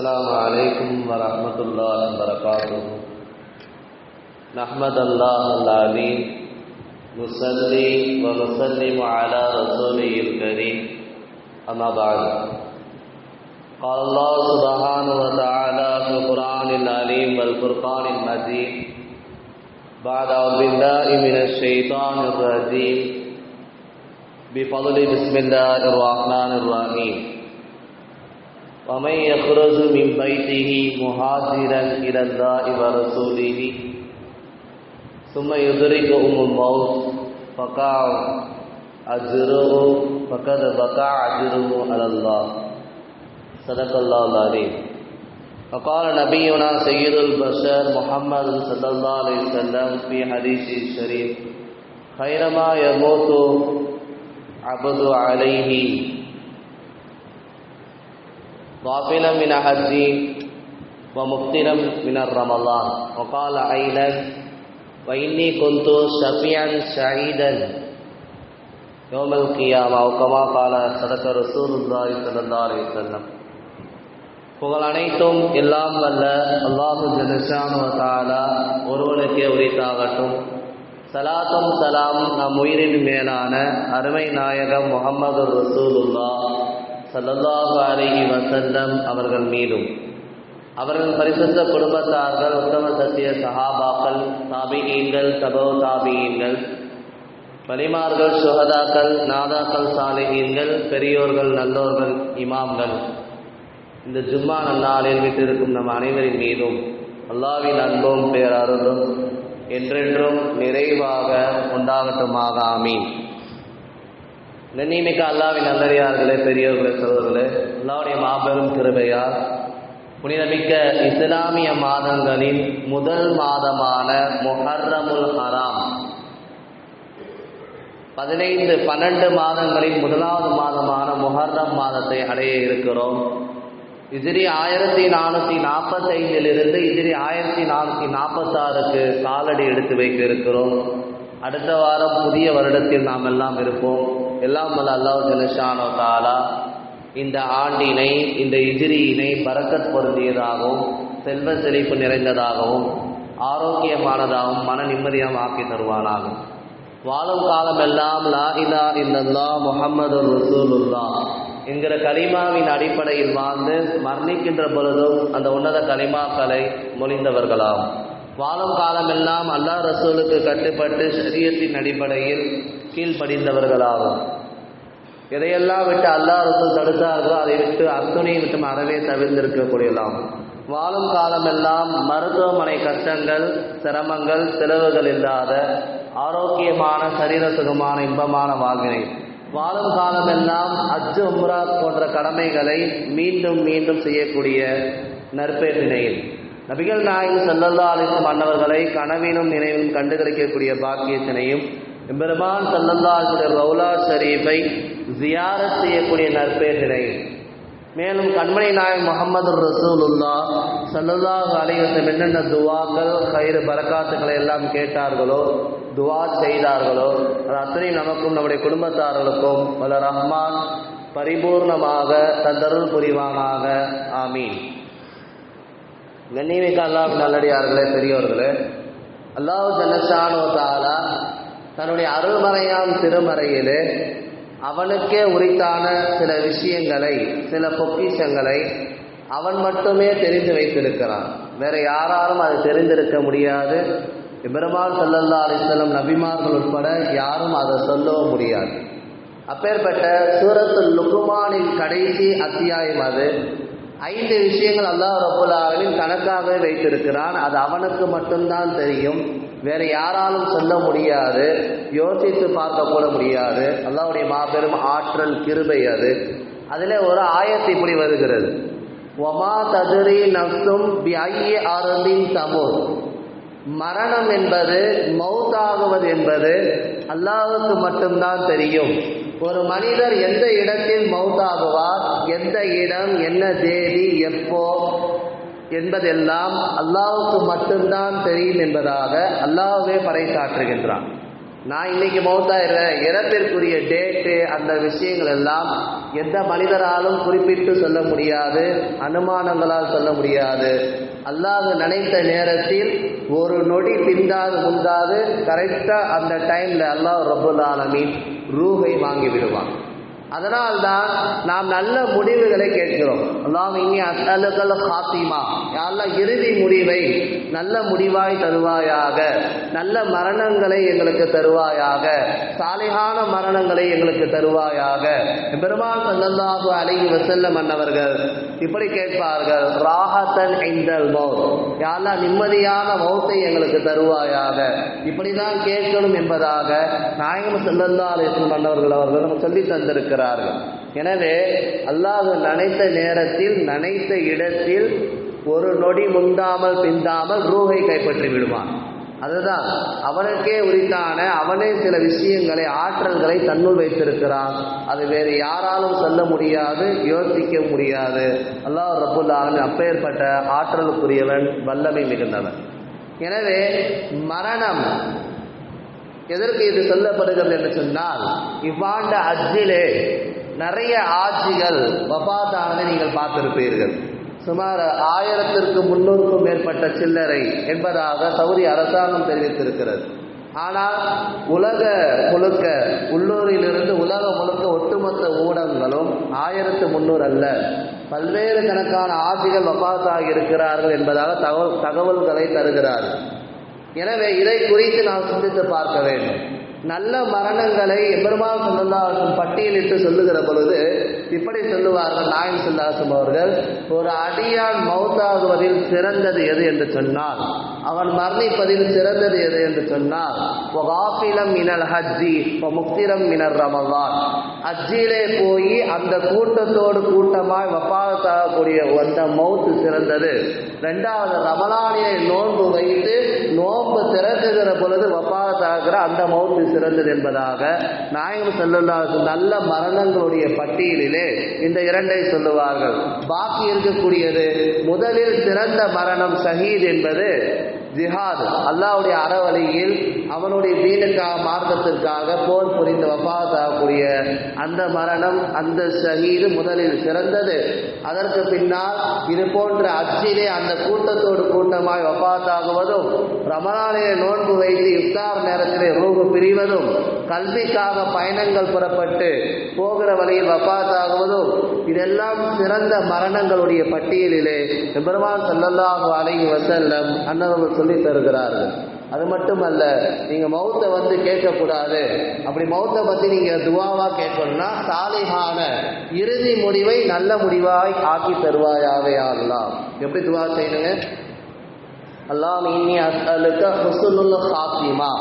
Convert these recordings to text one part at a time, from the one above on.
السلام علیکم ورحمۃ اللہ وبرکاتہ۔ نحمد اللہ العلیم مسلی و وسلم علی رسول الکریم۔ اما بعد۔ قال اللہ سبحانہ وتعالی فی قرآن العلیم والفرقان المجید۔ بعد اعوذ باللہ من الشیطان الرجیم۔ بفضل بسم اللہ الرحمن الرحیم۔ ومن يخرج من بيته مهاجرا إلى الله ورسوله ثم يدركه الموت، فقع أجره، فقد بقع أجره على الله. صدق الله العظيم. وقال نبينا سيد البشر محمد صلى الله عليه وسلم في حديث الشريف خير ما يموت عبد عليه. غافلا من حج ومفتنا من الرمضان وقال أيضا وإني كنت شفيعا سعيدا يوم القيامة أو كما قال صدق رسول الله صلى الله عليه وسلم புகழ் அனைத்தும் எல்லாம் வல்ல அல்லாஹு ஜனஷானு தாலா ஒருவனுக்கே உரித்தாகட்டும் சலாத்தும் சலாம் நம் உயிரின் மேலான அருமை நாயகம் முகமது ரசூலுல்லா சல்லல்லாஹு அலிஹி வசல்லம் அவர்கள் மீதும். அவர்கள் பரிசுத்த குடும்பத்தார்கள் உத்தம சத்திய சஹாபாக்கள் தாபிகீன்கள் தபோ தாபிகீன்கள் வலிமார்கள் சுகதாக்கள் நாதாக்கள் சாலிகீன்கள் பெரியோர்கள் நல்லோர்கள் இமாம்கள். இந்த ஜும்மா நன்னாளில் விட்டிருக்கும் நம் அனைவரின் மீதும் அல்லாவின் அன்பும் பேரருளும் என்றென்றும் நிறைவாக உண்டாகட்டுமாக. ஆமீன். நன்னிமிக்க அல்லாவின் நல்லறியார்களே பெரியவர்களே சோதர்களே அல்லாவுடைய மாபெரும் கிருபையால் புனிதமிக்க இஸ்லாமிய மாதங்களின் முதல் மாதமான மொஹர்ரமுல் ஹராம் பதினைந்து பன்னெண்டு மாதங்களின் முதலாவது மாதமான மொஹர்ரம் மாதத்தை அடைய இருக்கிறோம். இதிரி ஆயிரத்தி நானூற்றி நாற்பத்தைந்திலிருந்து இதிரி ஆயிரத்தி நானூற்றி நாற்பத்தாறுக்கு காலடி எடுத்து வைக்க இருக்கிறோம் அடுத்த வாரம் புதிய வருடத்தில் நாம் எல்லாம் இருப்போம். எல்லாம் வல்ல அல்லாஹ் ஜலஷானோ தாலா இந்த ஆண்டினை இந்த இஜிரியினை பறக்கத் பொருந்தியதாகவும் செல்வ செழிப்பு நிறைந்ததாகவும் ஆரோக்கியமானதாகவும் மன நிம்மதியாகவும் ஆக்கி தருவானாகும் வாழும் காலமெல்லாம் லா இலா இல்லல்லா முகமது ரசூலுல்லா என்கிற கலிமாவின் அடிப்படையில் வாழ்ந்து மரணிக்கின்ற பொழுதும் அந்த உன்னத கலிமாக்களை மொழிந்தவர்களாகும். வாழும் காலமெல்லாம் அல்லா ரசூலுக்கு கட்டுப்பட்டு சரியத்தின் அடிப்படையில் கீழ்ப்படிந்தவர்களாகும் எதையெல்லாம் விட்டு அல்லாஹ் ரசூல் தடுத்தார்களோ அதை விட்டு அத்துணை விட்டு அறவே தவிர்ந்திருக்கக்கூடியலாம் வாழும் காலமெல்லாம் மருத்துவமனை கஷ்டங்கள் சிரமங்கள் செலவுகள் இல்லாத ஆரோக்கியமான சரீர சுகமான இன்பமான வாழ்வினை. வாழும் காலமெல்லாம் அஜ் உம்ரா போன்ற கடமைகளை மீண்டும் மீண்டும் செய்யக்கூடிய நற்பேற்றினையில் நபிகள் நாயகம் செல்லல்லா அலிஸ்லம் மன்னவர்களை கனவினும் நினைவும் கண்டு கிடைக்கக்கூடிய பாக்கியத்தினையும் எம்பெருமான் சல்லல்லா ரவுலா ஷரீஃபை ஜியாரத் செய்யக்கூடிய நற்பேரினை. மேலும் கண்மணி நாயக் முகமது ரசூலுல்லா சல்லல்லாஹ் அலைவசம் என்னென்ன துவாக்கள் கயிறு பரக்காத்துக்களை எல்லாம் கேட்டார்களோ துவா செய்தார்களோ அது அத்தனையும் நமக்கும் நம்முடைய குடும்பத்தார்களுக்கும் வல ரஹ்மான் பரிபூர்ணமாக தந்தருள் புரிவானாக. ஆமீன். கண்ணியமிக்க அல்லாஹ் நல்லடியார்களே பெரியோர்களே அல்லாஹ் ஜனஷானோ தாலா தன்னுடைய அருள்மறையாம் திருமறையிலே அவனுக்கே உரித்தான சில விஷயங்களை சில பொக்கிஷங்களை அவன் மட்டுமே தெரிந்து வைத்திருக்கிறான். வேற யாராலும் அது தெரிந்திருக்க முடியாது. பெருமாள் சல்லல்லா அலிஸ்லம் நபிமார்கள் உட்பட யாரும் அதை சொல்லவும் முடியாது. அப்பேற்பட்ட சூரத்து லுக்குமானின் கடைசி அத்தியாயம் அது. ஐந்து விஷயங்கள் அல்லாஹ் ரபுல்லாவின் கணக்காகவே வைத்திருக்கிறான். அது அவனுக்கு மட்டும்தான் தெரியும். வேற யாராலும் சொல்ல முடியாது. யோசித்து பார்க்க கூட முடியாது. அல்லாவுடைய மாபெரும் ஆற்றல் கிருபை அது. அதில் ஒரு ஆயத்து இப்படி வருகிறது. ஒமா ததுரி நப்சும் பிஐய அருந்தின் தமுர். மரணம் என்பது மௌத்தாகுவது என்பது அல்லாவுக்கு மட்டும்தான் தெரியும். ஒரு மனிதர் எந்த இடத்தில் மௌத்தாகுவார்? எந்த இடம் என்ன தேதி எப்போ என்பதெல்லாம் அல்லாஹுக்கு மட்டும்தான் தெரியும் என்பதாக அல்லாவே பறைசாற்றுகின்றான். நான் இன்னைக்கு மௌத்தாயிடுறேன். இறப்பிற்குரிய டேட்டு அந்த விஷயங்கள் எல்லாம் எந்த மனிதராலும் குறிப்பிட்டு சொல்ல முடியாது அனுமானங்களால் சொல்ல முடியாது. அல்லாஹ் நினைத்த நேரத்தில் ஒரு நொடி பிந்தாது முந்தாது கரெக்டாக அந்த டைமில் அல்லாஹ் ரபுல் ஆலமின் ரூகை வாங்கி விடுவான். அதனால்தான் நாம் நல்ல முடிவுகளை கேட்கிறோம். அல்லாம் இனி அசலுகள் ஹாத்திமா. யாரெல்லாம் இறுதி முடிவை நல்ல முடிவாய் தருவாயாக. நல்ல மரணங்களை எங்களுக்கு தருவாயாக. சாலையான மரணங்களை எங்களுக்கு தருவாயாக. பெருமாள் சல்லல்லாஹு அழகி வஸல்லம் அன்னவர்கள் இப்படி கேட்பார்கள் ராகத்தன் ஐந்தல் மௌத். யாரெல்லாம் நிம்மதியான மௌத்தை எங்களுக்கு தருவாயாக. இப்படி தான் கேட்கணும் என்பதாக நாயகம் சல்லல்லா அலிஸ்லம் அன்னவர்கள் அவர்கள் நமக்கு சொல்லி தந்திருக்கிறார். இருக்கிறார்கள் எனவே அல்லாஹ் நினைத்த நேரத்தில் நினைத்த இடத்தில் ஒரு நொடி முந்தாமல் பிந்தாமல் ரூகை கைப்பற்றி விடுவான். அதுதான் அவனுக்கே உரித்தான அவனே சில விஷயங்களை ஆற்றல்களை தன்னுள் வைத்திருக்கிறான். அது வேறு யாராலும் சொல்ல முடியாது யோசிக்க முடியாது. அல்லாஹ் ரபுல்லாவின் அப்பேற்பட்ட ஆற்றலுக்குரியவன் வல்லமை மிகுந்தவன். எனவே மரணம் எதற்கு இது சொல்லப்படுகிறது என்று சொன்னால் இவ்வாண்ட அஜிலே நிறைய ஆட்சிகள் வபாத்தானதை நீங்கள் பார்த்திருப்பீர்கள். சுமார் ஆயிரத்திற்கு முன்னூறுக்கும் மேற்பட்ட சில்லறை என்பதாக சவுதி அரசாங்கம் தெரிவித்திருக்கிறது. ஆனால் உலக முழுக்க உள்ளூரிலிருந்து உலகம் முழுக்க ஒட்டுமொத்த ஊடகங்களும் ஆயிரத்து முன்னூறு அல்ல. பல்வேறு கணக்கான ஆட்சிகள் வபாத்தாக இருக்கிறார்கள் என்பதாக தகவல் தகவல்களை தருகிறார்கள். எனவே இதை குறித்து நாம் சிந்தித்து பார்க்க வேண்டும். நல்ல மரணங்களை எம்பெருமான் சொல்லலாம் பட்டியலிட்டு சொல்லுகிற பொழுது இப்படி சொல்லுவார்கள் நாயம் சொல்லாசம் அவர்கள் ஒரு அடியான் மௌத்தாகுவதில் சிறந்தது எது என்று சொன்னால் அவன் மரணிப்பதில் சிறந்தது எது என்று சொன்னால் காஃபிலம் மினல் ஹஜ்ஜி முக்திரம் மினர் ரமவான் ஹஜ்ஜிலே போய் அந்த கூட்டத்தோடு கூட்டமாய் வப்பாகத்தாகக்கூடிய அந்த மௌத்து சிறந்தது. ரெண்டாவது ரமலானியை நோன்பு வைத்து நோன்பு திறக்குகிற பொழுது வப்பாகத்தாகிற அந்த மௌத்து சிறந்தது என்பதாக நாயகம் செல்லுள்ள நல்ல மரணங்களுடைய பட்டியலிலே இந்த இரண்டை சொல்லுவார்கள். பாக்கி இருக்கக்கூடியது முதலில் சிறந்த மரணம் சஹீத் என்பது ஜிஹாத். அல்லாவுடைய அறவழியில் அவனுடைய தீனுக்காக மார்க்கத்திற்காக போர் புரிந்து வபாத்தாகக்கூடிய அந்த மரணம் அந்த ஷஹீது முதலில் சிறந்தது அதற்கு பின்னால் இது போன்ற அச்சிலே அந்த கூட்டத்தோடு கூட்டமாய் வபாத்தாகுவதும் ரமணாலய நோன்பு வைத்து இஃப்தார் நேரத்திலே ரூபு பிரிவதும் கல்விக்காக பயணங்கள் புறப்பட்டு போகிற வழியில் வபாத்தாகுவதும் இதெல்லாம் சிறந்த மரணங்களுடைய பட்டியலிலே பெருமான் சல்லல்லாஹு அலைஹி வசல்லம் அன்னவர்கள் சொல்லி தருகிறார்கள். அது மட்டுமல்ல நீங்கள் மௌத்தை வந்து கேட்கக்கூடாது. அப்படி மௌத்தை பற்றி நீங்கள் துவாவாக கேட்கணும்னா சாலிகான இறுதி முடிவை நல்ல முடிவாய் ஆக்கி தருவாயாவே ஆகலாம் எப்படி துவா செய்யணுங்க? அல்லாம் இனி அஸ்அலுக்க ஹுஸ்னுல் ஹாத்திமா.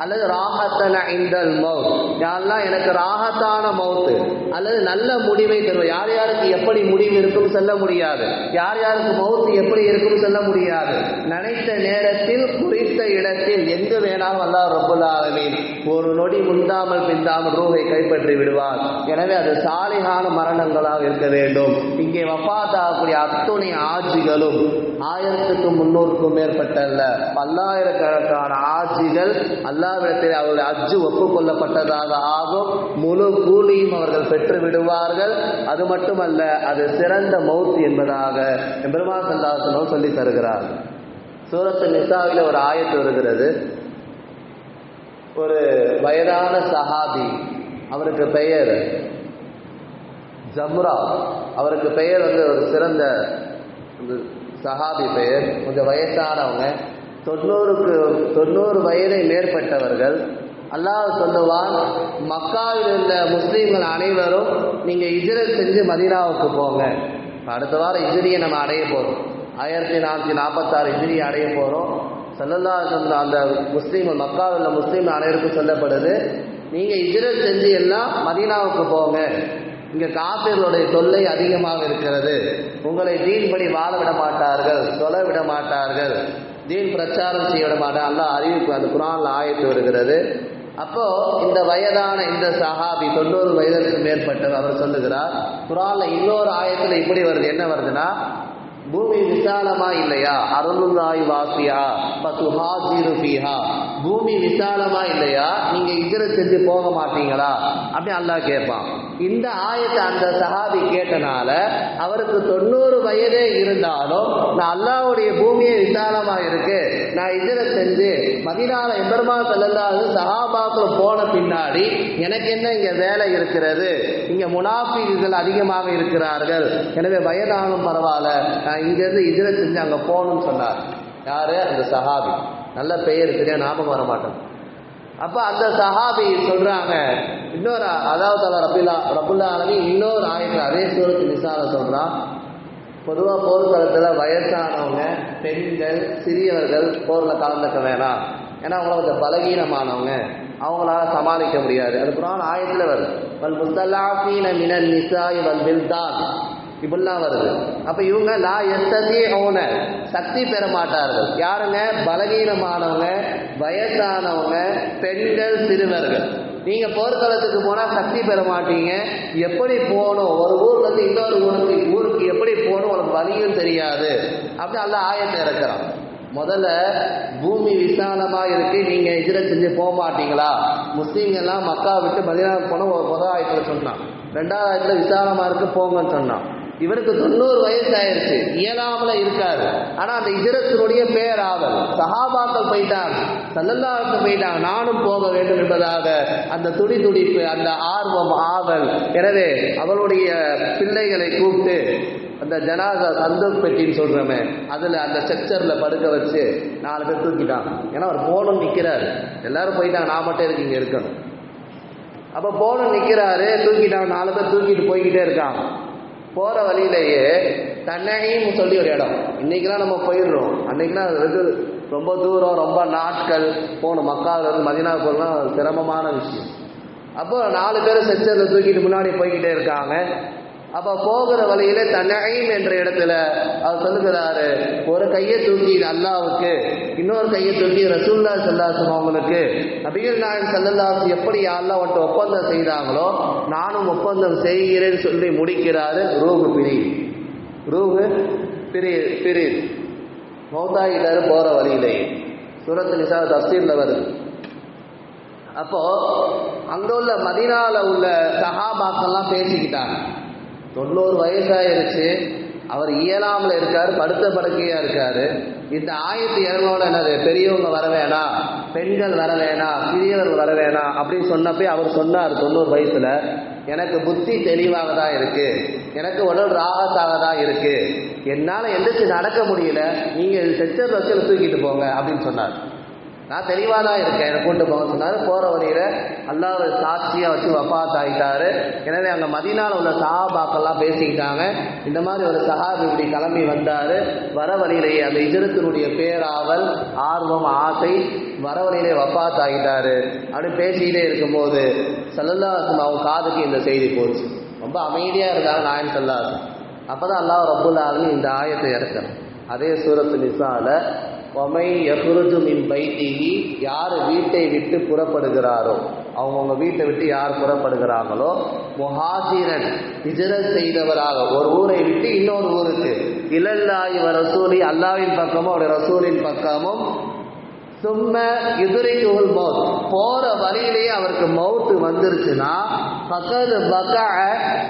அல்லது ராகத்தன இந்தல் மவுத் யாரெல்லாம் எனக்கு ராகத்தான மவுத்து அல்லது நல்ல முடிவை தருவோம் யார் யாருக்கு எப்படி முடிவு இருக்கும் சொல்ல முடியாது. யார் யாருக்கு மவுத்து எப்படி இருக்கும் சொல்ல முடியாது. நினைத்த நேரத்தில் இடத்தில் எங்கு வேணாலும் அல்லாஹ் ரபுல் ஆலமீன் ஒரு நொடி முந்தாமல் பிந்தாமல் ரூஹை கைப்பற்றி விடுவார். எனவே அது சாலிகான மரணங்களாக இருக்க வேண்டும். இங்கே வப்பாத்தாகக்கூடிய அத்துணை ஆட்சிகளும் ஆயிரத்துக்கும் முன்னூறுக்கும் மேற்பட்டல்ல. பல்லாயிரக்கணக்கான ஆட்சிகள் அல்லாவிடத்தில் அவருடைய அஜ்ஜு ஒப்புக்கொள்ளப்பட்டதாக ஆகும். முழு கூலியும் அவர்கள் பெற்று விடுவார்கள். அது மட்டுமல்ல அது சிறந்த மௌத் என்பதாக பெருமா சல்லாசனம் சொல்லி தருகிறார். சூரத்து நிசாவில் ஒரு ஆயத்து வருகிறது. ஒரு வயதான சஹாபி அவருக்கு பெயர் ஜம்ரா. அவருக்கு பெயர் வந்து ஒரு சிறந்த சஹாபி பெயர். கொஞ்சம் வயசானவங்க. தொண்ணூறுக்கு தொண்ணூறு வயதை மேற்பட்டவர்கள். அல்லாஹ் சொல்லுவான் மக்காவில் உள்ள முஸ்லீம்கள் அனைவரும் நீங்கள் இஜரத் செஞ்சு மதினாவுக்கு போங்க. அடுத்த வாரம் இஜிரியை நம்ம அடைய போகிறோம் ஆயிரத்தி நானூற்றி நாற்பத்தாறு இஜிரியை அடைய போகிறோம் சொல்லல்லா அந்த முஸ்லீம்கள் மக்காவில் உள்ள முஸ்லீம் அனைவருக்கும் சொல்லப்படுது. நீங்கள் இஜரத் செஞ்சு எல்லாம் மதீனாவுக்கு போங்க. இங்கே காப்பீர்களுடைய தொல்லை அதிகமாக இருக்கிறது. உங்களை தீன்படி வாழ விட மாட்டார்கள் தொலை விட மாட்டார்கள். தீன் பிரச்சாரம் செய்ய விட மாட்டார் அல்லாஹ் அறிவிப்பு அந்த குரானில் ஆயத்து வருகிறது. அப்போ இந்த வயதான இந்த சஹாபி தொண்ணூறு வயதிற்கு மேற்பட்டவர் அவர் சொல்லுகிறார் குரான்ல இன்னொரு ஆயத்துல இப்படி வருது. என்ன வருதுன்னா பூமி விசாலமா இல்லையா? அருளுல்லாய் வாசியா பசுஹாஜிரு ஃபீஹா. பூமி விசாலமா இல்லையா? நீங்க இதில் செஞ்சு போக மாட்டீங்களா? அப்படின்னு அல்லாஹ் கேட்பான். இந்த ஆயத்தை அந்த சஹாபி கேட்டனால அவருக்கு தொண்ணூறு வயதே இருந்தாலும் நான் அல்லாவுடைய பூமியே விசாலமாக இருக்கு நான் இதில் செஞ்சு மதினால எம்பெருமா செல்லாது சஹாபாக்கள் போன பின்னாடி எனக்கு என்ன இங்கே வேலை இருக்கிறது? இங்கே முனாஃபிகள் அதிகமாக இருக்கிறார்கள். எனவே வயதானும் பரவாயில்ல. நான் இங்கேருந்து இதில் செஞ்சு அங்கே போகணும்னு சொன்னார். யாரு? அந்த சஹாபி. நல்ல பெயர் சரியா ஞாபகம் வர மாட்டேன் அப்ப அந்த சஹாபி சொல்றாங்க இன்னொரு அதாவது அல்ல ரபுல்லா ரபுல்லா அலமி இன்னொரு ஆயத்தில் அதே சூரத்து நிசால சொல்றான் பொதுவா போர்க்களத்துல வயசானவங்க பெண்கள் சிறியவர்கள் போர்ல கலந்துக்க வேணாம். ஏன்னா அவங்கள கொஞ்சம் பலகீனமானவங்க. அவங்களால சமாளிக்க முடியாது. அது குரான் ஆயத்துல வருது. வல் முத்தலாஃபீன மினன் நிசாய் வல் பில்தான் இப்படிலாம் வருது. அப்போ இவங்க லா எஸ்ததி ஓன சக்தி பெற மாட்டார்கள். யாருங்க? பலகீனமானவங்க வயசானவங்க பெண்கள் சிறுவர்கள். நீங்கள் போர்க்களத்துக்கு போனால் சக்தி பெற மாட்டீங்க. எப்படி போகணும்? ஒரு ஊர்லேருந்து இன்னொரு ஊருக்கு ஊருக்கு எப்படி போகணும்? உனக்கு வழியும் தெரியாது. அப்படி அல்ல ஆயத்தை இறக்குறான். முதல்ல பூமி விசாலமாக இருக்கு. நீங்கள் இதில் செஞ்சு போக மாட்டீங்களா? முஸ்லீம்கள்லாம் மக்கா விட்டு மதினாவுக்கு போன ஒரு முதல் ஆயத்தில் சொன்னான். ரெண்டாவது ஆயத்தில் விசாலமாக இருக்கு போங்கன்னு சொன்னான். இவருக்கு தொண்ணூறு வயசு ஆயிடுச்சு இயலாமல இருக்காரு. ஆனா அந்த இஜரத்தினுடைய பேராவல் சகாபாக்கள் போயிட்டாங்க. சல்லல்லாவுக்கு போயிட்டாங்க. நானும் போக வேண்டும் என்பதாக அந்த துடி துடிப்பு அந்த ஆர்வம் ஆவல். எனவே அவளுடைய பிள்ளைகளை கூப்பிட்டு அந்த ஜனாதா சந்து பெட்டின்னு சொல்றோமே அதுல அந்த ஸ்ட்ரக்சர்ல படுக்க வச்சு நாலு பேர் தூக்கிட்டான் ஏன்னா அவர் போனும் நிக்கிறாரு. எல்லாரும் போயிட்டாங்க. நான் மட்டும் இருக்கு இங்க இருக்கணும்? அப்போ போன நிற்கிறாரு தூக்கிட்டான் நாலு பேர் தூக்கிட்டு போய்கிட்டே இருக்கான் போற வழியிலேயே தன்னகையும் சொல்லி ஒரு இடம். இன்றைக்கெலாம் நம்ம போயிடுறோம். அன்னைக்கெல்லாம் வெகு ரொம்ப தூரம் ரொம்ப நாட்கள் போகணும். மக்காவில் இருந்து மதினா போகலாம் சிரமமான விஷயம். அப்போ நாலு பேர் செச்சரில் தூக்கிட்டு முன்னாடி போய்கிட்டே இருக்காங்க. அப்ப போகிற வழியில தன்னகையும் என்ற இடத்துல அவர் சொல்லுகிறாரு ஒரு கையை தூக்கி அல்லாவுக்கு இன்னொரு கையை தூக்கி ரசூல்லா சல்லாசம் அவங்களுக்கு. நபிகள் நாயன் சல்லல்லாஸ் எப்படி யாரெல்லாம் வந்துட்டு ஒப்பந்தம் செய்தாங்களோ நானும் ஒப்பந்தம் செய்கிறேன்னு சொல்லி முடிக்கிறாரு ரூஹு பிரி ரூஹு பிரி பிரி மௌத்தாயிட்டாரு போற வழியிலே. சூரத்து நிசா தஸ்தீர்ல வருது. அப்போ அங்க உள்ள மதினால உள்ள சஹாபாக்கெல்லாம் பேசிக்கிட்டாங்க. தொண்ணூறு வயசாயிருச்சு. அவர் இயலாமல் இருக்கார் படுத்த படுக்கையா இருக்காரு. இந்த ஆயிரத்தி இரநூறு என்னது? பெரியவங்க வர வேணாம் பெண்கள் வர வேணாம் சிறியவர்கள் வர வேணாம் அப்படின்னு சொன்னப்பே அவர் சொன்னார் தொண்ணூறு வயசுல. எனக்கு புத்தி தெளிவாக தான் இருக்கு. எனக்கு உடல் ராகத்தாக தான் இருக்கு. என்னால் எந்திரிச்சு நடக்க முடியல. நீங்கள் செச்சர் வச்சு தூக்கிட்டு போங்க அப்படின்னு சொன்னார். நான் தெளிவாக தான் இருக்கேன். என்னை கூட்டு போக சொன்னார். போகிற வழியில் அல்லாஹ் சாட்சியாக வச்சு வஃபாத் ஆகிட்டாரு எனவே அங்கே மதினால உள்ள சஹாபாக்கெல்லாம் பேசிக்கிட்டாங்க. இந்த மாதிரி ஒரு சஹாபி இப்படி கிளம்பி வந்தார். வர வழியிலேயே அந்த இஜரத்தினுடைய பேராவல் ஆர்வம் ஆசை வர வழியிலே வஃபாத் ஆகிட்டாரு அப்படின்னு பேசிக்கிட்டே இருக்கும்போது சல்லல்லாசும் அவங்க காதுக்கு இந்த செய்தி போச்சு. ரொம்ப அமைதியாக இருந்தாங்க நாயன் சல்லாஸ் அப்போ தான் அல்லாஹ் ரபுல் இந்த ஆயத்தை இறக்குறேன் அதே சூரத்து நிசாவில் ஒமை எகுருது மின் பைத்திகி யார் வீட்டை விட்டு புறப்படுகிறாரோ அவங்கவுங்க வீட்டை விட்டு யார் புறப்படுகிறாங்களோ முஹாசிரன் ஹிஜரத் செய்தவராக ஒரு ஊரை விட்டு இன்னொரு ஊருக்கு. இலல்லாய் ரசூலி அல்லாவின் பக்கமும் அவருடைய ரசூலின் பக்கமும். சும்ம எதிரிக்குள் மௌத் போகிற வழியிலேயே அவருக்கு மௌத்து வந்துருச்சுன்னா பகது பக்க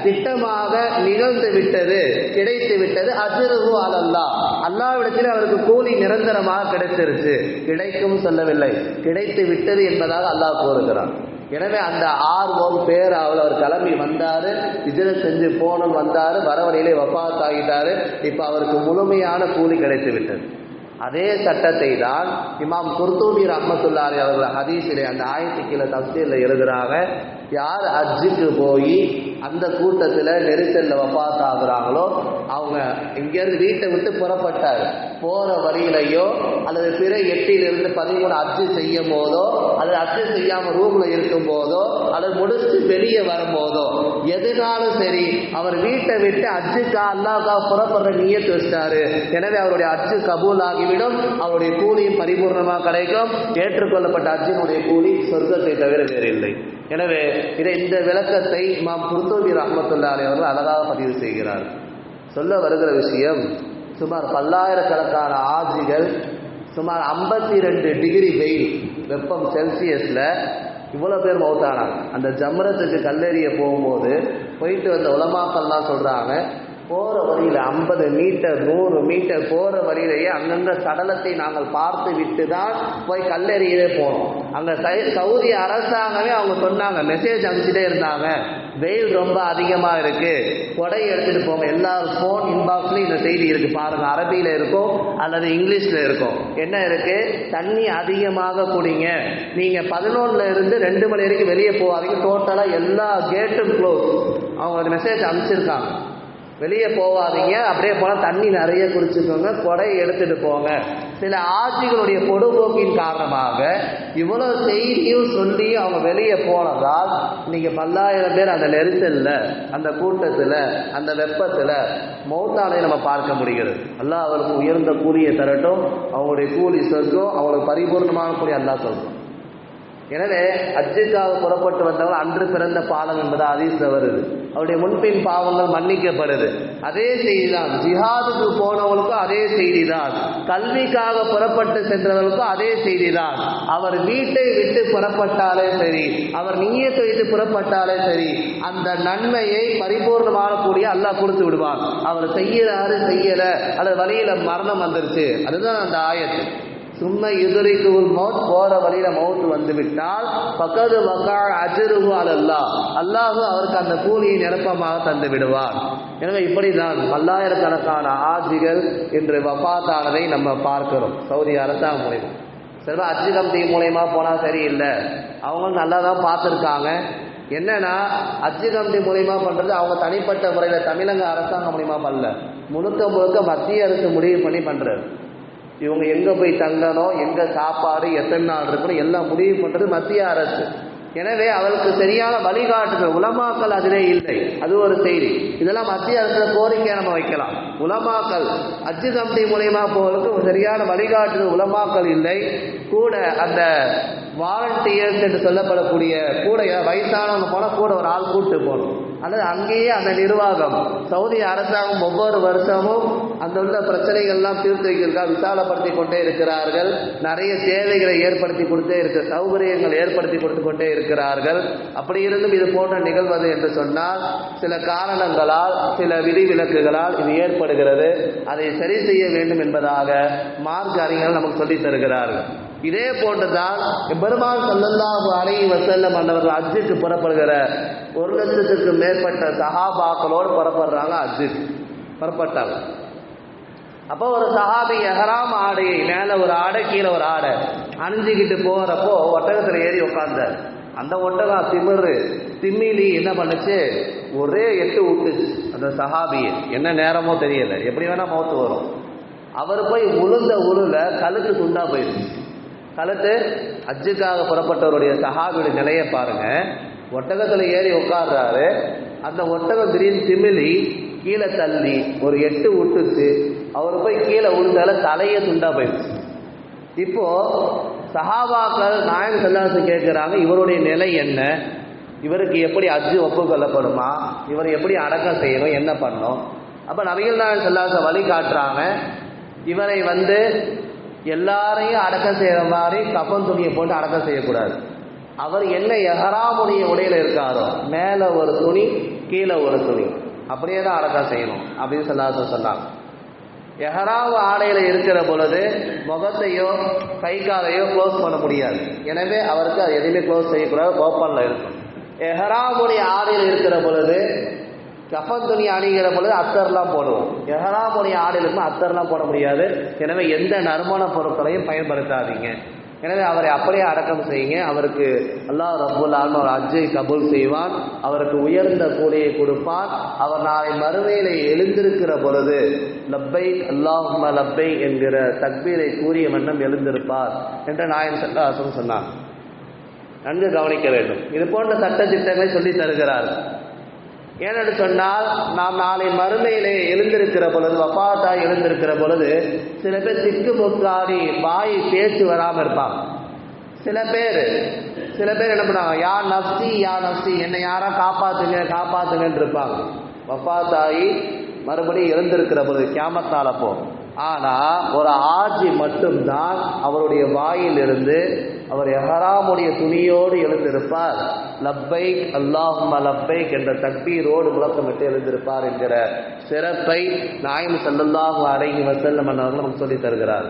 திட்டமாக நிகழ்ந்து விட்டது கிடைத்து விட்டது. அஜிருகு அலல்லா. அல்லாவிடத்தில் அவருக்கு கூலி நிரந்தரமாக கிடைச்சிருச்சு. கிடைக்கும் சொல்லவில்லை. கிடைத்து விட்டது என்பதாக அல்லாஹ் கூறுகிறான். எனவே அந்த ஆர்வம் பேராவில் அவர் கிளம்பி வந்தாரு. இதில் செஞ்சு போனோம் வந்தாரு. வர வப்பாத் ஆகிட்டார் ஆகிட்டாரு இப்போ அவருக்கு முழுமையான கூலி கிடைத்து விட்டது. அதே சட்டத்தை தான் இமாம் குர்தூபி ரஹமத்துல்லாரி அவர்கள் ஹதீஸிலே அந்த ஆயத்து கீழே தப்சீரில் எழுதுறாங்க. யார் ஹஜ்ஜுக்கு போய் அந்த கூட்டத்தில் நெரிசலில் வபாத் ஆகுறாங்களோ அவங்க இங்கேருந்து வீட்டை விட்டு புறப்பட்டார். போகிற வழியிலையோ அல்லது பிற எட்டிலிருந்து பதிமூணு அச்சு செய்யும் போதோ அல்லது அச்சு செய்யாமல் ரூமில் இருக்கும் போதோ அல்லது முடிச்சு வெளியே வரும்போதோ எதுனாலும் சரி அவர் வீட்டை விட்டு அச்சுக்கா அல்லாக்கா புறப்படுற நீயத்து வச்சிட்டாரு. எனவே அவருடைய அச்சு கபூல் ஆகிவிடும் அவருடைய கூலியும் பரிபூர்ணமாக கிடைக்கும். ஏற்றுக்கொள்ளப்பட்ட அச்சினுடைய கூலி சொர்க்கத்தை தவிர வேறில்லை. எனவே இதை இந்த விளக்கத்தை மாம் குருத்தோபி ரஹமத்துல்லாலே அவர்கள் அழகாக பதிவு செய்கிறார். சொல்ல வருகிற விஷயம் சுமார் பல்லாயிரக்கணக்கான ஆஜிகள் சுமார் ஐம்பத்தி ரெண்டு டிகிரி வெயில் வெப்பம் செல்சியஸில் இவ்வளோ பேர் மௌத்தானாங்க அந்த ஜம்ரத்துக்கு கல்லெறிய போகும்போது போயிட்டு வந்த உலமாக்கள்லாம் சொல்கிறாங்க போகிற வழியில் ஐம்பது மீட்டர் நூறு மீட்டர் போகிற வழியிலேயே அங்கங்க சடலத்தை நாங்கள் பார்த்து விட்டு தான் போய் கல்லெறியவே போனோம். அங்கே சவுதி அரசாங்கமே அவங்க சொன்னாங்க மெசேஜ் அனுப்பிச்சிட்டே இருந்தாங்க. வெயில் ரொம்ப அதிகமாக இருக்கு. கொடை எடுத்துட்டு போங்க. எல்லாரும் ஃபோன் இன்பாக்ஸ்லையும் இந்த செய்தி இருக்கு. பாருங்க அரபியில் இருக்கும் அல்லது இங்கிலீஷில் இருக்கும் என்ன இருக்கு? தண்ணி அதிகமாக குடிங்க. நீங்க பதினொன்னுல இருந்து ரெண்டு மணி வரைக்கும் வெளியே போகாதீங்க. டோட்டலாக எல்லா கேட்டும் க்ளோஸ் அவங்க மெசேஜ் அனுப்பிச்சிருக்காங்க. வெளியே போகாதீங்க அப்படியே போனால் தண்ணி நிறைய குடிச்சுக்கோங்க. கொடையை எடுத்துகிட்டு போங்க. சில ஆட்சிகளுடைய பொடுபோக்கின் காரணமாக இவ்வளோ செய்தியும் சொல்லி அவங்க வெளியே போனதால் நீங்கள் பல்லாயிரம் பேர் அந்த நெரிசலில் அந்த கூட்டத்தில் அந்த வெப்பத்தில் மௌத்தானை நம்ம பார்க்க முடிகிறது. அல்லாஹ் அவருக்கு உயர்ந்த கூலியை தரட்டும். அவங்களுடைய கூலி சொர்க்கம் அவங்களுக்கு பரிபூர்ணமான கூலி அல்லா சொல்றோம் எனவே அஜிக்காக புறப்பட்டு வந்தவர்கள் அன்று பிறந்த பாலம் என்பது அதீஸ்ல வருது. அவருடைய முன்பின் பாவங்கள் மன்னிக்கப்படுது. அதே செய்திதான் ஜிஹாதுக்கு போனவங்களுக்கும் அதே செய்திதான். கல்விக்காக புறப்பட்டு சென்றவர்களுக்கும் அதே செய்திதான். அவர் வீட்டை விட்டு புறப்பட்டாலே சரி அவர் நீயத்தை விட்டு புறப்பட்டாலே சரி அந்த நன்மையை பரிபூர்ணமான கூடிய அல்லாஹ் கொடுத்து விடுவான். அவர் செய்யறாரு செய்யல அல்லது வழியில மரணம் வந்துருச்சு. அதுதான் அந்த ஆயத்து. சும்மா ஒரு மௌத் போற வழியில மௌத்து வந்து விட்டால் பக்கது வக்கால் அஜருகு அல்லா அல்லாஹு அவருக்கு அந்த கூலியை நிரப்பமாக தந்து விடுவார். எனவே இப்படிதான் பல்லாயிரக்கணக்கான ஆஜிகள் இன்று வபாத்தானதை நம்ம பார்க்கிறோம். சவுதி அரசாங்கம் மூலியமா. சில அஜி கமிட்டி மூலயமா போனால் சரியில்லை. அவங்களும் நல்லா தான் பார்த்துருக்காங்க. என்னன்னா அஜி கமிட்டி மூலியமா பண்றது அவங்க தனிப்பட்ட முறையில் தமிழக அரசாங்கம் மூலியமா பண்ணல. முழுக்க முழுக்க மத்திய அரசு முடிவு பண்ணி பண்றது. இவங்க எங்க போய் தங்கணும் எங்க சாப்பாடு எத்தனை நாள் இருக்கணும் எல்லாம் முடிவு பண்றது மத்திய அரசு. எனவே அவருக்கு சரியான வழிகாட்டுதல் உலமாக்கல் அதிலே இல்லை. அது ஒரு செய்தி. இதெல்லாம் மத்திய அரசு கோரிக்கை நம்ம வைக்கலாம். உலமாக்கல் அச்சு கமிட்டி மூலயமா போவதற்கு சரியான வழிகாட்டுதல் உலமாக்கல் இல்லை. கூட அந்த வாலண்டியர்ஸ் என்று சொல்லப்படக்கூடிய கூட வயசானவங்க போனால் கூட ஒரு ஆள் கூட்டு போகணும். அல்லது அங்கேயே அந்த நிர்வாகம் சவுதி அரசாங்கம் ஒவ்வொரு வருஷமும் அந்த உள்ள பிரச்சனைகள்லாம் தீர்த்து வைக்கிறதுக்காக விசாலப்படுத்தி கொண்டே இருக்கிறார்கள். நிறைய சேவைகளை ஏற்படுத்தி கொடுத்தே இருக்க சௌகரியங்கள் ஏற்படுத்தி கொடுத்து கொண்டே இருக்கிறார்கள். அப்படி இருந்தும் இது போன்ற நிகழ்வது என்று சொன்னால் சில காரணங்களால் சில விதிவிலக்குகளால் இது ஏற்படுகிறது. அதை சரி செய்ய வேண்டும் என்பதாக மார்க் அறிஞர்கள் நமக்கு சொல்லித் தருகிறார்கள். இதே போன்றுதான் பெருமாள் சல்லல்லாஹு அணை வஸல்லம் அன்னவர்கள் அஜ்ஜுக்கு புறப்படுகிற ஒரு லட்சத்துக்கு மேற்பட்ட சஹாபாக்களோடு புறப்படுறாங்க அஜித் புறப்பட்டாங்க. அப்போ ஒரு சஹாபி எஹராம் ஆடையை மேலே ஒரு ஆடை கீழே ஒரு ஆடை. அணிஞ்சிக்கிட்டு போகிறப்போ ஒட்டகத்தில் ஏறி உட்காந்தார் அந்த ஒட்டகம் திமிரு. திமிலி என்ன பண்ணுச்சு? ஒரே எட்டு விட்டுச்சு அந்த சஹாபியை. என்ன நேரமோ தெரியல. எப்படி வேணா மௌத்து வரும். அவர் போய் உளுந்த உருள கழுத்து துண்டா போயிடுச்சு. கழுத்து அஜுக்காக புறப்பட்டவருடைய சஹாபியுடைய நிலையை பாருங்க. ஒட்டகத்தில் ஏறி உட்கார்றாரு அந்த ஒட்டகம் திடீர்னு திமிலி கீழே தள்ளி ஒரு எட்டு விட்டுச்சு. அவர் போய் கீழே விழுந்தால தலையே துண்டா போயிடுச்சு இப்போ சஹாபாக்கள் நாயன் செல்லாசு கேட்குறாங்க இவருடைய நிலை என்ன? இவருக்கு எப்படி அஜு ஒப்புக்கொள்ளப்படுமா இவர் எப்படி அடக்கம் செய்யணும்? என்ன பண்ணணும்? அப்போ நபிகள் நாயன் செல்லாச வழி காட்டுறாங்க. இவரை வந்து எல்லாரையும் அடக்கம் செய்கிற மாதிரி கப்பன் துணியை போட்டு அடக்கம் செய்யக்கூடாது. அவர் என்ன எஹராமுடைய உடையில இருக்காரோ மேலே ஒரு துணி கீழே ஒரு துணி. அப்படியே தான் அடக்கம் செய்யணும் அப்படின்னு சொல்லாத சொன்னாங்க. எஹராவு ஆடையில் இருக்கிற பொழுது முகத்தையோ கை காலையோ க்ளோஸ் பண்ண முடியாது. எனவே அவருக்கு அது எதுவுமே க்ளோஸ் செய்யக்கூடாது ஓப்பனில் இருக்கும். எஹராமுடைய ஆடையில் இருக்கிற பொழுது கஃபன் துணி அணிகிற பொழுது அத்தர்லாம் போடுவோம். எஹராமுடைய ஆடையில் அத்தர்லாம் போட முடியாது. எனவே எந்த நறுமண பொருட்களையும் பயன்படுத்தாதீங்க. எனவே அவரை அப்படியே அடக்கம் செய்யுங்க. அவருக்கு அல்லாஹ் ரபுல் ஆலமீன் ஒரு அஜ்ஜை கபூல் செய்வான். அவருக்கு உயர்ந்த கூலியை கொடுப்பான். அவர் நாளை மறுமையிலே எழுந்திருக்கிற பொழுது லப்பை அல்லாஹும்ம லப்பை என்கிற தக்பீரை கூறிய வண்ணம் எழுந்திருப்பார் என்று நாயன் சல்லாசம் சொன்னார் நன்கு கவனிக்க வேண்டும். இது போன்ற சட்ட திட்டங்களை சொல்லி தருகிறார். ஏனென்று சொன்னால் நாம் நாளை மறுமையிலே எழுந்திருக்கிற பொழுது வப்பாத்தா எழுந்திருக்கிற பொழுது சில பேர் திக்கு முக்காடி வாய் பேச்சு வராமல் இருப்பாங்க. சில பேர் சில பேர் என்ன பண்ணுவாங்க யா நப்சி யா நப்சி என்னை யாரா காப்பாத்துங்க காப்பாத்துங்கன்னு இருப்பாங்க. வப்பாத்தாயி மறுபடியும் எழுந்திருக்கிற பொழுது கியாமத்தால போ ஆனா ஒரு ஆஜி மட்டும்தான் அவருடைய வாயிலிருந்து அவர் எஹராமுடைய துணியோடு எழுந்திருப்பார். லப்பைக் அல்லாஹும் லப்பைக் என்ற தக்பீரோடு முழக்கமிட்டு எழுந்திருப்பார் என்கிற சிறப்பை நாயம் சல்லல்லாஹு அலைஹி வஸல்லம் அவர்கள் நமக்கு சொல்லி தருகிறார்.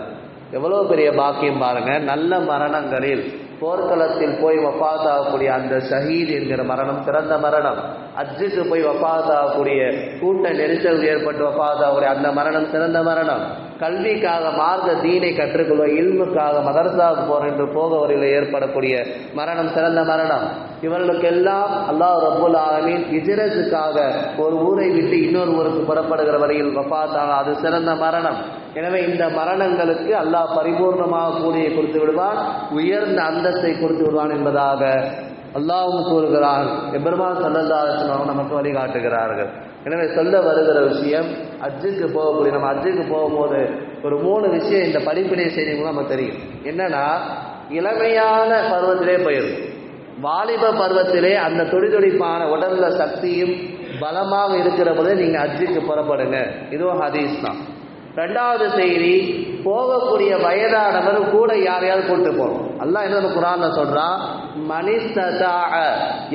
எவ்வளோ பெரிய பாக்கியம் பாருங்க. நல்ல மரணங்களில் போர்க்களத்தில் போய் வஃபாத்தாகக்கூடிய அந்த ஷஹீத் என்கிற மரணம் சிறந்த மரணம். அஜுக்கு போய் வஃபாத்தாகக்கூடிய கூட்ட நெரிசல் ஏற்பட்டு வஃபாத்தாகக்கூடிய அந்த மரணம் சிறந்த மரணம். கல்விக்காக மார்க்க தீனை கற்றுக்கொள்ள இல்முக்காக மதரசாவுக்கு போகிறேன் என்று போக வரையில் ஏற்படக்கூடிய மரணம் சிறந்த மரணம். இவர்களுக்கெல்லாம் அல்லாஹ் ரபுல் ஆலமின் இஜரத்துக்காக ஒரு ஊரை விட்டு இன்னொரு ஊருக்கு புறப்படுகிற வரையில் வப்பாத்தாங்க அது சிறந்த மரணம். எனவே இந்த மரணங்களுக்கு அல்லாஹ் பரிபூர்ணமாக கூலியை கொடுத்து விடுவான் உயர்ந்த அந்தஸ்தை கொடுத்து விடுவான் என்பதாக அல்லாஹும் கூறுகிறான் எபெருமான் சல்லல்லா நமக்கு வழிகாட்டுகிறார்கள். எனவே சொல்ல வருகிற விஷயம் அஜுக்கு போகக்கூடிய நம்ம அஜுக்கு போகும்போது ஒரு மூணு விஷயம் இந்த படிப்பினை செய்தி மூலம் நமக்கு தெரியும். என்னன்னா இளமையான பருவத்திலே போயிடும் வாலிப பருவத்திலே அந்த துடிதுடிப்பான உடல்ல சக்தியும் பலமாக இருக்கிற போது நீங்க அஜுக்கு புறப்படுங்க. இதுவும் ஹதீஸ் தான். ரெண்டாவது செய்தி போகக்கூடிய வயதானவர் கூட யாரையாவது கூட்டு போகணும். அல்லாஹ் என்ன குரான்ல சொல்றான் மனிதா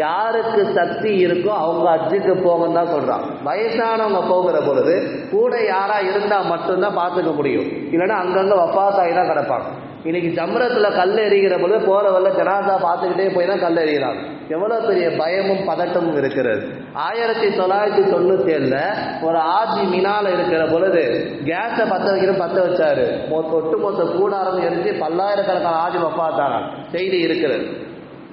யாருக்கு சக்தி இருக்கோ அவங்க அஜுக்கு போகன்னு தான் சொல்றான் வயசானவங்க போகிற பொழுது கூட யாரா இருந்தா மட்டும்தான் பார்த்துக்க முடியும். இல்லைன்னா அங்கங்க வப்பாசாயி தான் கிடப்பாங்க. இன்னைக்கு ஜம்ரத்துல கல் எறிகிற பொழுது போற வரல ஜனாதா பார்த்துக்கிட்டே போய் தான் கல் எறிகிறாங்க. எவ்வளவு பெரிய பயமும் பதட்டமும் இருக்கிறது. ஆயிரத்தி தொள்ளாயிரத்தி தொண்ணூத்தி ஏழுல ஒரு ஆஜி மினால இருக்கிற பொழுது கேஸை பத்த வைக்கிற பத்த வச்சாரு. ஒட்டுமொத்த கூடாரம் எரிஞ்சு பல்லாயிரக்கணக்கான ஆஜி வப்பாத்தாங்க செய்தி இருக்கிறது.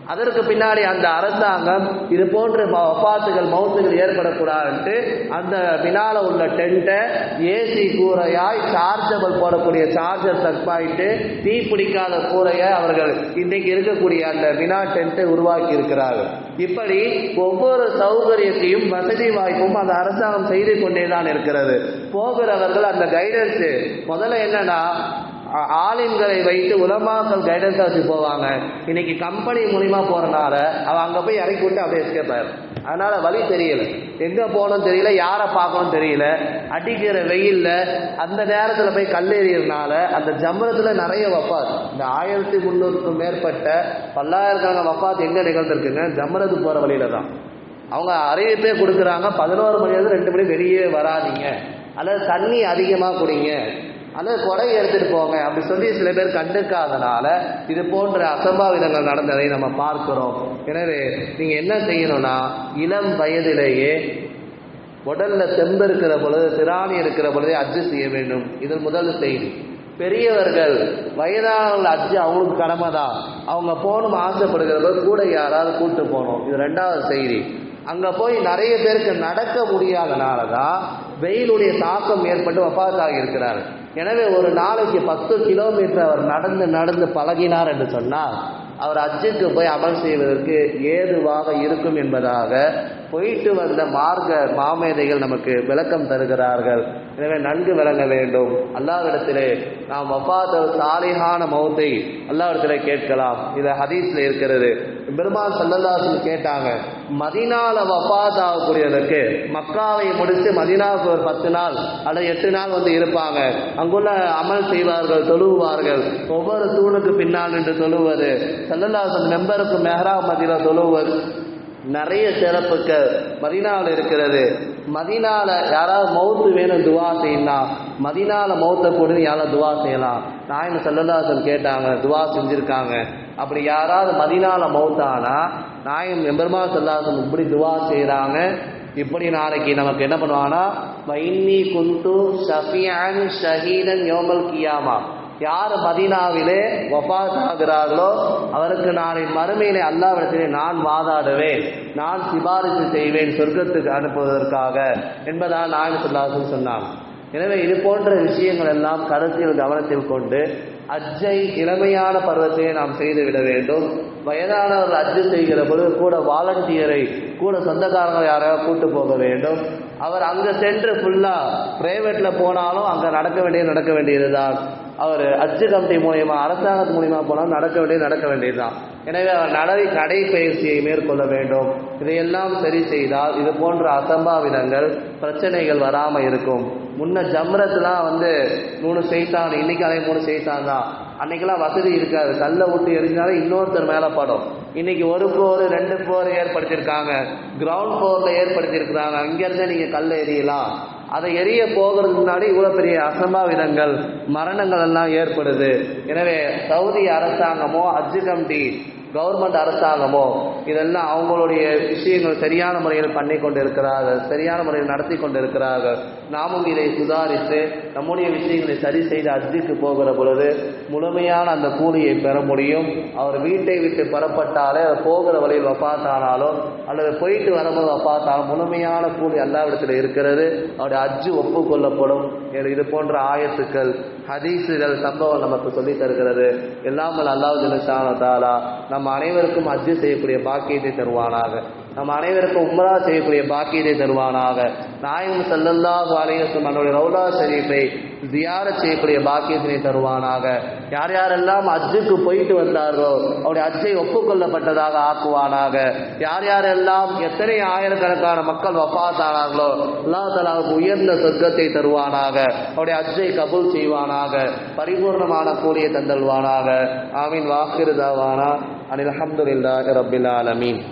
அதற்கு பின்னாடி அந்த அரசாங்கம் இது போன்ற வப்பாத்துகள் மவுத்துகள் ஏற்படக்கூடாதுன்ட்டு அந்த பின்னால உள்ள டென்ட்டை ஏசி கூரையாய் சார்ஜபிள் போடக்கூடிய சார்ஜர் தற்பாயிட்டு தீ பிடிக்காத கூரையை அவர்கள் இன்றைக்கு இருக்கக்கூடிய அந்த வினா டென்ட்டை உருவாக்கி இருக்கிறார்கள் இப்படி ஒவ்வொரு சௌகரியத்தையும் வசதி வாய்ப்பும் அந்த அரசாங்கம் செய்து கொண்டே தான் இருக்கிறது. போகிறவர்கள் அந்த கைடன்ஸு முதல்ல என்னன்னா ஆலிம்களை வைத்து உலமாக்கள் கைடன்ஸாக வச்சு போவாங்க. இன்னைக்கு கம்பெனி மூலிமா போகிறனால அவன் அங்கே போய் இறக்கி விட்டு அப்படியே எஸ்கேப் ஆயிடும் அதனால வழி தெரியல. எங்க போகணும் தெரியல யாரை பார்க்கணும் தெரியல. அடிக்கிற வெயில்ல அந்த நேரத்தில் போய் கல்லெறியறதுனால அந்த ஜம்பரத்தில் நிறைய வப்பாத் இந்த ஆயிரத்தி முந்நூறுக்கும் மேற்பட்ட பல்லாயிரக்கணக்கான வப்பாத் எங்க நிகழ்ந்திருக்குங்க? ஜம்பரத்துக்கு போற வழியில தான். அவங்க அறிவிப்பே கொடுக்குறாங்க பதினோரு மணிலேருந்து ரெண்டு மணி வெளியே வராதீங்க. அல்லது தண்ணி அதிகமாக குடிங்க. அல்லது கொடை எடுத்துட்டு போங்க. அப்படி சொல்லி சில பேர் கண்டுக்காதனால இது போன்ற அசம்பாவிதங்கள் நடந்ததை நம்ம பார்க்கிறோம். எனவே நீங்க என்ன செய்யணும்னா இளம் வயதிலேயே உடல்ல தெம்பு இருக்கிற பொழுது திராணி இருக்கிற பொழுதே அஜ்ஜு செய்ய வேண்டும். இது முதல் செய்தி. பெரியவர்கள் வயதானவர்கள் அஜ்ஜு அவங்களுக்கு கடமை தான். அவங்க போகணும் ஆசைப்படுகிறவர்கள் கூட யாராவது கூட்டு போகணும். இது ரெண்டாவது செய்தி. அங்கே போய் நிறைய பேருக்கு நடக்க முடியாதனால தான் வெயிலுடைய தாக்கம் ஏற்பட்டு வப்பாத்தாக இருக்கிறார் எனவே ஒரு நாளைக்கு பத்து கிலோமீட்டர் அவர் நடந்து நடந்து பழகினார் என்று சொன்னால் அவர் அச்சுக்கு போய் அமல் செய்வதற்கு ஏதுவாக இருக்கும் என்பதாக போயிட்டு வந்த மார்க்க மாமேதைகள் நமக்கு விளக்கம் தருகிறார்கள். எனவே நன்கு விளங்க வேண்டும். அல்லாவிடத்திலே நாம் வப்பாத சாலிகான மௌத்தை அல்லாவிடத்திலே கேட்கலாம். இது ஹதீஸ்ல இருக்கிறது. பெருமாள் சல்லல்லாசன் கேட்டாங்க மதினால வஃபாத் ஆகக்கூடியதற்கு மக்காவை முடித்து மதினாவுக்கு ஒரு பத்து நாள் அல்லது எட்டு நாள் வந்து இருப்பாங்க. அங்குள்ள அமல் செய்வார்கள் தொழுவார்கள். ஒவ்வொரு தூணுக்கு பின்னால் நின்று தொழுவது. சல்லல்லாசன் மெம்பருக்கு மெஹரா மதியில தொழுவது. நிறைய சிறப்புகள் மதினாவில் இருக்கிறது. மதினால யாராவது மௌத்து வேணும் துவா செய்யலாம் மதினால மௌத்தை கூட யாராவது துவா செய்யலாம். நாயன் செல்லல்லாசன் கேட்டாங்க துவா செஞ்சிருக்காங்க. அப்படி யாராவது மதினால மௌத்தானா நாயம் எம்பெருமா செல்லாசன் இப்படி துவா செய்கிறாங்க இப்படி நாளைக்கு நமக்கு என்ன பண்ணுவாங்கன்னா வைன்னி குந்து ஷஃபியான் ஷஹீதன் யோமல் கியாமா. யார் மதீனாவிலே ஒபாத் ஆகிறார்களோ அவருக்கு நாளை மறுமையிலே அல்லாவிடத்திலே நான் வாதாடுவேன் நான் சிபாரிசு செய்வேன் சொர்க்கத்துக்கு அனுப்புவதற்காக என்பதால் நான் சொல்லாசன் சொன்னான். எனவே இது போன்ற விஷயங்கள் எல்லாம் கருத்தில் கவனத்தில் கொண்டு அஜ்ஜை இளமையான பருவத்தை நாம் செய்து விட வேண்டும். வயதானவர்கள் அஜ்ஜு செய்கிற பொழுது கூட வாலண்டியரை கூட சொந்தக்காரங்களை யாராவது கூட்டு போக வேண்டும். அவர் அங்கே சென்று ஃபுல்லாக பிரைவேட்டில் போனாலும் அங்கே நடக்க வேண்டியது நடக்க வேண்டியதுதான். அவர் அச்சு கமிட்டி மூலயமா அரசாங்கத்து மூலயமா போனால் நடக்க வேண்டியது நடக்க வேண்டியதுதான். எனவே அவர் நடை நடைப்பயிற்சியை மேற்கொள்ள வேண்டும். இதையெல்லாம் சரி செய்தால் இது போன்ற அசம்பாவிதங்கள் பிரச்சனைகள் வராமல் இருக்கும். முன்ன ஜம்ரத்துலாம் வந்து மூணு செய்தான் இன்னைக்கு அதே மூணு செய்தான் தான். அன்னைக்கெல்லாம் வசதி இருக்காது. கல்லை விட்டு எரிஞ்சாலும் இன்னொருத்தர் மேலே படும். இன்னைக்கு ஒரு ஃப்ளோர் ரெண்டு ஃப்ளோர் ஏற்படுத்தியிருக்காங்க. கிரவுண்ட் ஃப்ளோரில் ஏற்படுத்தியிருக்கிறாங்க. அங்கேருந்தே நீங்கள் கல்லை எரியலாம் அதை எரிய போகிறதுக்கு முன்னாடி இவ்வளோ பெரிய அசம்பாவிதங்கள் மரணங்கள் எல்லாம் ஏற்படுது. எனவே சவுதி அரசாங்கமோ அஜ்ஜு கமிட்டி கவர்மெண்ட் அரசாங்கமோ இதெல்லாம் அவங்களுடைய விஷயங்கள் சரியான முறையில் பண்ணி கொண்டு இருக்கிறார்கள் சரியான முறையில் நடத்தி கொண்டு இருக்கிறார்கள் நாமும் இதை சுதாரித்து நம்முடைய விஷயங்களை சரி செய்து அஜிக்கு போகிற பொழுது முழுமையான அந்த கூலியை பெற முடியும். அவர் வீட்டை விட்டு பெறப்பட்டாலே அவர் போகிற வழியில் வப்பாத்தானாலோ அல்லது போயிட்டு வரும்போது வப்பாத்தாலும் முழுமையான கூலி அல்லாவிடத்தில் இருக்கிறது. அவருடைய அஜ்ஜு ஒப்புக்கொள்ளப்படும். இது போன்ற ஆயத்துக்கள் ஹதீசுகள் சம்பவம் நமக்கு சொல்லி தருகிறது. எல்லாம் அல்லாஹ் ஜிலசான தாலா நம் அனைவருக்கும் அஜ்ஜு செய்யக்கூடிய பாக்கியத்தை தருவானாக. நம் அனைவருக்கும் உம்ரா செய்யக்கூடிய பாக்கியத்தை தருவானாக. நாயகம் செல்லல்லாஹு அலைவசம் அவருடைய ரவுலா ஷரீஃபை ஜியாரத் செய்யக்கூடிய பாக்கியத்தினை தருவானாக. யார் யாரெல்லாம் அஜ்ஜுக்கு போயிட்டு வந்தார்களோ அவருடைய அஜ்ஜை ஒப்புக்கொள்ளப்பட்டதாக ஆக்குவானாக. யார் யாரெல்லாம் எத்தனை ஆயிரக்கணக்கான மக்கள் வப்பாத்தானார்களோ அல்லா தலாவுக்கு உயர்ந்த சொர்க்கத்தை தருவானாக. அவருடைய அஜ்ஜை கபூல் செய்வானாக. பரிபூர்ணமான கூலியை தந்தல்வானாக. ஆமீன். வாக்கிருதாவானா அனில் அஹமதுல்லாஹி ரபில் ஆலமீன்.